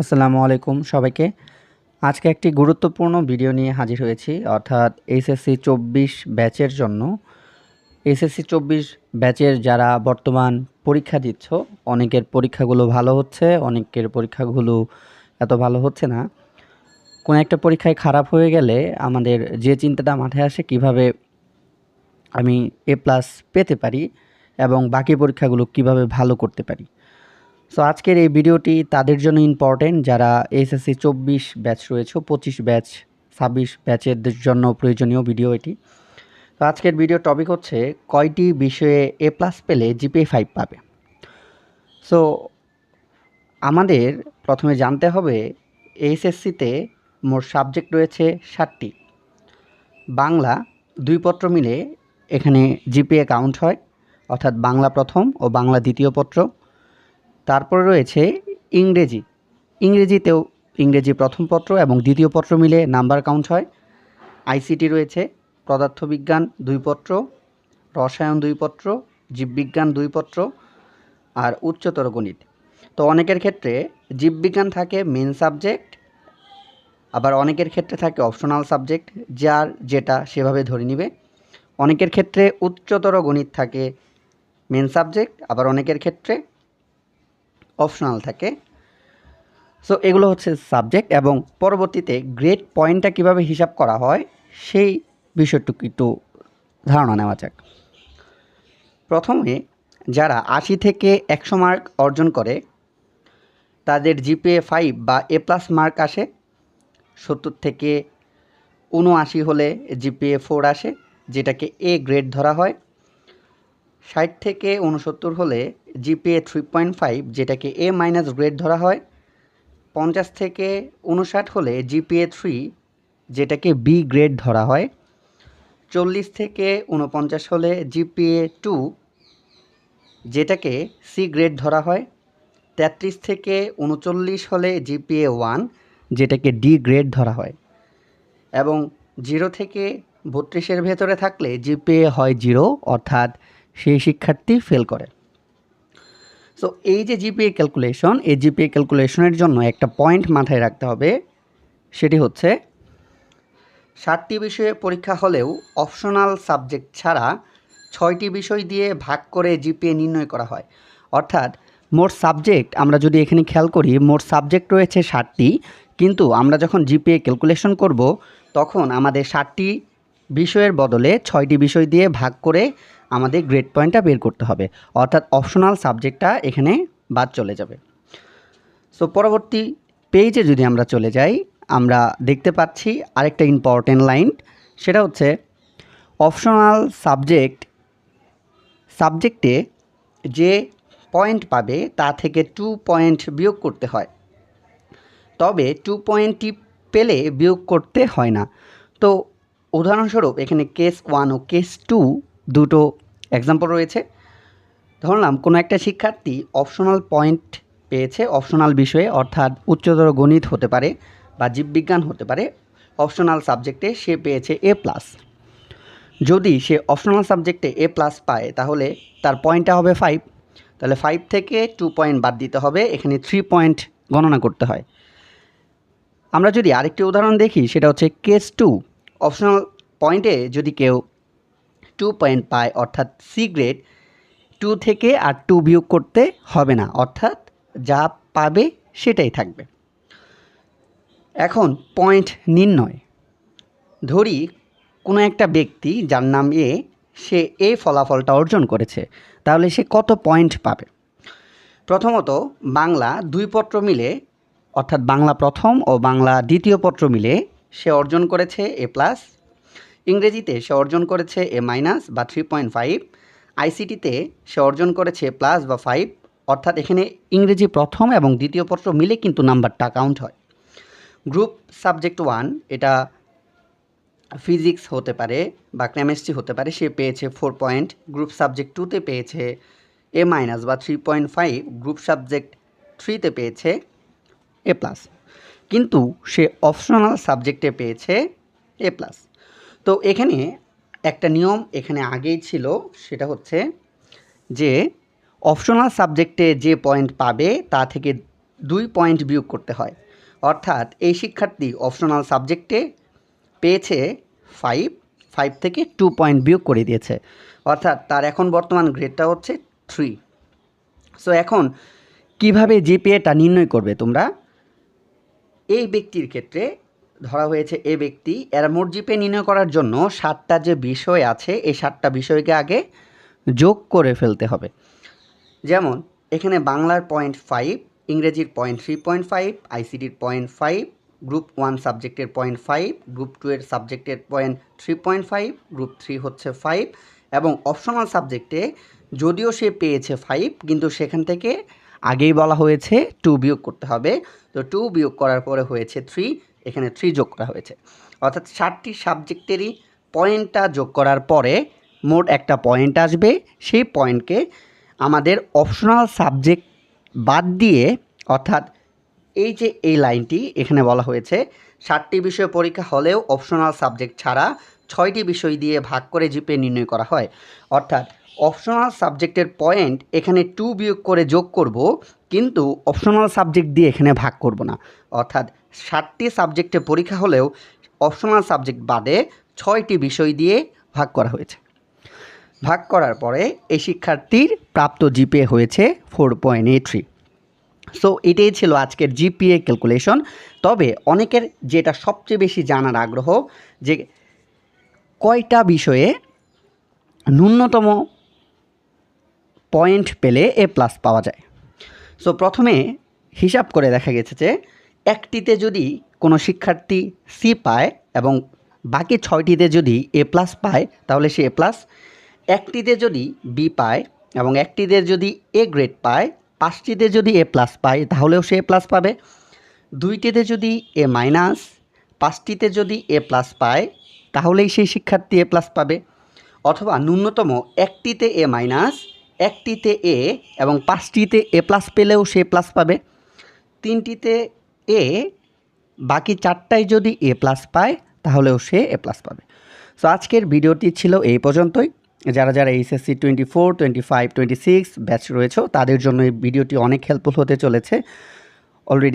আসসালামু আলাইকুম সবাইকে। আজকে একটি গুরুত্বপূর্ণ ভিডিও নিয়ে হাজির হয়েছি, অর্থাৎ এইচএসসি চব্বিশ ব্যাচের জন্য। এইচএসসি চব্বিশ ব্যাচের যারা বর্তমান পরীক্ষা দিচ্ছ, অনেকের পরীক্ষাগুলো ভালো হচ্ছে, অনেকের পরীক্ষাগুলো এত ভালো হচ্ছে না। কোনো একটা পরীক্ষায় খারাপ হয়ে গেলে আমাদের যে চিন্তাটা মাথায় আসে, কীভাবে আমি এ প্লাস পেতে পারি এবং বাকি পরীক্ষাগুলো কীভাবে ভালো করতে পারি। সো আজকের এই ভিডিওটি তাদের জন্য ইম্পর্টেন্ট যারা এসএসসি চব্বিশ ব্যাচ রয়েছে, পঁচিশ ব্যাচ ছাব্বিশ ব্যাচের জন্য প্রয়োজনীয় ভিডিও এটি। তো আজকের ভিডিও টপিক হচ্ছে কয়টি বিষয়ে এ প্লাস পেলে জিপিএ ফাইভ পাবে। সো আমাদের প্রথমে জানতে হবে এইচএসসিতে মোট সাবজেক্ট রয়েছে ষাটটি। বাংলা দুই পত্র মিলে এখানে জিপিএ কাউন্ট হয়, অর্থাৎ বাংলা প্রথম ও বাংলা দ্বিতীয় পত্র। তারপরে রয়েছে ইংরেজি। ইংরেজিতেও ইংরেজি প্রথম পত্র এবং দ্বিতীয় পত্র মিলে নাম্বার কাউন্ট হয়। আইসিটি রয়েছে, পদার্থবিজ্ঞান দুই পত্র, রসায়ন দুই পত্র, জীববিজ্ঞান দুই পত্র আর উচ্চতর গণিত। তো অনেকের ক্ষেত্রে জীববিজ্ঞান থাকে মেন সাবজেক্ট আবার অনেকের ক্ষেত্রে থাকে অপশনাল সাবজেক্ট যার যেটা সেভাবে ধরে নিবে। অনেকের ক্ষেত্রে উচ্চতর গণিত থাকে মেন সাবজেক্ট আবার অনেকের ক্ষেত্রে অপশনাল থাকে। সো এগুলো হচ্ছে সাবজেক্ট এবং পরবর্তীতে গ্রেড পয়েন্টটা কীভাবে হিসাব করা হয়, সেই বিষয়টুকু একটু ধারণা নেওয়া যাক। প্রথমে, যারা আশি থেকে একশো মার্ক অর্জন করে, তাদের জিপিএ ফাইভ বা এ প্লাস মার্ক আসে। সত্তর থেকে উনআশি হলে জিপিএ ফোর আসে, যেটাকে এ গ্রেড ধরা হয়। ষাট থেকে উনসত্তর হলে জিপিএ থ্রি পয়েন্ট ফাইভ, যেটাকে এ মাইনাস গ্রেড ধরা হয়, পঞ্চাশ থেকে উনষাট হলে জিপিএ থ্রি, যেটাকে বি গ্রেড ধরা হয়, চল্লিশ থেকে উনপঞ্চাশ হলে জিপিএ টু, যেটাকে সি গ্রেড ধরা হয়, তেত্রিশ থেকে উনচল্লিশ হলে জিপিএ ওয়ান, যেটাকে ডি গ্রেড ধরা হয়। এবং জিরো থেকে বত্রিশের ভেতরে থাকলে জিপিএ হয় জিরো, অর্থাৎ সেই শিক্ষার্থী ফেল করে। সো এই যে জিপিএ ক্যালকুলেশন এই জিপিএ ক্যালকুলেশনের জন্য একটা পয়েন্ট মাথায় রাখতে হবে। সেটি হচ্ছে, সাতটি বিষয়ে পরীক্ষা হলেও অপশনাল সাবজেক্ট ছাড়া ছয়টি বিষয় দিয়ে ভাগ করে জিপিএ নির্ণয় করা হয়। অর্থাৎ, মোট সাবজেক্ট আমরা যদি এখানে খেয়াল করি, মোট সাবজেক্ট রয়েছে ষাটটি কিন্তু আমরা যখন জিপিএ ক্যালকুলেশন করব, তখন আমাদের ষাটটি বিষয়ের বদলে ছয়টি বিষয় দিয়ে ভাগ করে আমাদের গ্রেড পয়েন্টটা বের করতে হবে। অর্থাৎ অপশনাল সাবজেক্টটা এখানে বাদ চলে যাবে। সো পরবর্তী পেজে যদি আমরা চলে যাই, আমরা দেখতে পাচ্ছি আরেকটা ইম্পর্টেন্ট লাইন সেটা হচ্ছে অপশনাল সাবজেক্ট সাবজেক্টে যে পয়েন্ট পাবে, তা থেকে টু পয়েন্ট বিয়োগ করতে হয়। তবে টু পয়েন্টটি পেলে বিয়োগ করতে হয় না। তো, উদাহরণস্বরূপ এখানে কেস ওয়ান ও কেস টু দুটো এক্সাম্পল রয়েছে। ধরলাম, কোনো একটা শিক্ষার্থী অপশনাল পয়েন্ট পেয়েছে অপশনাল বিষয়ে, অর্থাৎ উচ্চতর গণিত হতে পারে বা জীববিজ্ঞান হতে পারে অপশনাল সাবজেক্টে সে পেয়েছে এ প্লাস যদি সে অপশনাল সাবজেক্টে এ প্লাস পায়, তাহলে তার পয়েন্টটা হবে ফাইভ তাহলে ফাইভ থেকে টু পয়েন্ট বাদ দিতে হবে, এখানে থ্রি পয়েন্ট গণনা করতে হয়। আমরা যদি আরেকটি উদাহরণ দেখি, সেটা হচ্ছে কেস টু অপশনাল পয়েন্টে যদি কেউ টু পয়েন্ট পায় অর্থাৎ সি গ্রেড টু থেকে আর টু বিয়োগ করতে হবে না। অর্থাৎ যা পাবে সেটাই থাকবে। এখন পয়েন্ট নির্ণয়। ধরি কোনো একটা ব্যক্তি যার নাম এ সে এই ফলাফলটা অর্জন করেছে, তাহলে সে কত পয়েন্ট পাবে? প্রথমত বাংলা দুই পত্র মিলে, অর্থাৎ বাংলা প্রথম ও বাংলা দ্বিতীয় পত্র মিলে সে অর্জন করেছে এ প্লাস ইংরেজিতে সে অর্জন করেছে এ মাইনাস বা থ্রি পয়েন্ট ফাইভ আইসিটিতে সে অর্জন করেছে প্লাস বা ফাইভ অর্থাৎ এখানে ইংরেজি প্রথম এবং দ্বিতীয় পত্র মিলে কিন্তু নাম্বারটা কাউন্ট হয়। গ্রুপ সাবজেক্ট ওয়ান এটা ফিজিক্স হতে পারে বা কেমিস্ট্রি হতে পারে, সে পেয়েছে ফোর পয়েন্ট গ্রুপ সাবজেক্ট টুতে পেয়েছে এ মাইনাস বা three point five group subject থ্রিতে পেয়েছে এ প্লাস কিন্তু সে অপশনাল সাবজেক্টে পেয়েছে এ প্লাস তো এখানে একটা নিয়ম এখানে আগেই ছিল, সেটা হচ্ছে যে অপশনাল সাবজেক্টে যে পয়েন্ট পাবে, তা থেকে দুই পয়েন্ট বিয়োগ করতে হয়। অর্থাৎ এই শিক্ষার্থী অপশনাল সাবজেক্টে পেয়েছে ফাইভ ফাইভ থেকে টু পয়েন্ট বিয়োগ করে দিয়েছে। অর্থাৎ তার এখন বর্তমান গ্রেডটা হচ্ছে থ্রি সো এখন কীভাবে জিপিএটা নির্ণয় করবে তোমরা? এই ব্যক্তির ক্ষেত্রে ধরা হয়েছে এ ব্যক্তি। এর মোট জিপে নির্ণয় করার জন্য সাতটা যে বিষয় আছে, এই সাতটা বিষয়কে আগে যোগ করে ফেলতে হবে। যেমন, এখানে বাংলার পয়েন্ট ফাইভ ইংরেজির পয়েন্ট থ্রি পয়েন্ট ফাইভ আইসিডির পয়েন্ট ফাইভ গ্রুপ ওয়ান সাবজেক্টের পয়েন্ট ফাইভ গ্রুপ টু এর সাবজেক্টের point three point five group three হচ্ছে ফাইভ এবং অপশনাল সাবজেক্টে যদিও সে পেয়েছে ফাইভ কিন্তু সেখান থেকে আগেই বলা হয়েছে টু বিয়োগ করতে হবে। তো টু বিয়োগ করার পরে হয়েছে থ্রি এখানে থ্রি যোগ করা হয়েছে। অর্থাৎ ষাটটি সাবজেক্টেরই পয়েন্টটা যোগ করার পরে মোট একটা পয়েন্ট আসবে। সেই পয়েন্টকে আমাদের অপশনাল সাবজেক্ট বাদ দিয়ে, অর্থাৎ এই যে এই লাইনটি এখানে বলা হয়েছে, ষাটটি বিষয় পরীক্ষা হলেও অপশনাল সাবজেক্ট ছাড়া ছয়টি বিষয় দিয়ে ভাগ করে জিপে নির্ণয় করা হয়। অর্থাৎ অপশনাল সাবজেক্টের পয়েন্ট এখানে টু বিয়োগ করে যোগ করব, কিন্তু অপশনাল সাবজেক্ট দিয়ে এখানে ভাগ করব না। অর্থাৎ ষাটটি সাবজেক্টে পরীক্ষা হলেও অপশনাল সাবজেক্ট বাদে ছয়টি বিষয় দিয়ে ভাগ করা হয়েছে। ভাগ করার পরে এই শিক্ষার্থীর প্রাপ্ত জিপিএ হয়েছে four point eight three so এটাই ছিল আজকের জিপিএ ক্যালকুলেশন তবে অনেকের যেটা সবচেয়ে বেশি জানার আগ্রহ যে কয়টা বিষয়ে ন্যূনতম পয়েন্ট পেলে এ প্লাস পাওয়া যায়। সো প্রথমে হিসাব করে দেখা গেছে যে, একটিতে যদি কোনো শিক্ষার্থী সি পায় এবং বাকি ছয়টিতে যদি এ প্লাস পায়, তাহলে সে এ প্লাস। একটিতে যদি বি পায় এবং একটিতে যদি এ গ্রেড পায়, পাঁচটিতে যদি এ প্লাস পায়, তাহলেও সে এ প্লাস পাবে। দুইটিতে যদি এ মাইনাস, পাঁচটিতে যদি এ প্লাস পায়, তাহলেই সেই শিক্ষার্থী এ প্লাস পাবে। অথবা ন্যূনতম একটিতে এ মাইনাস একটিতে এ এবং পাঁচটিতে এ প্লাস পেলেও সে প্লাস পাবে। তিনটিতে এ, বাকি চারটায় যদি এ প্লাস পায়, তাহলেও সে এ প্লাস পাবে। সো আজকের ভিডিওটি ছিল এই পর্যন্তই। যারা যারা HSC twenty four twenty five twenty six batch রয়েছে, তাদের জন্য এই ভিডিওটি অনেক হেল্পফুল হতে চলেছে। অলরেডি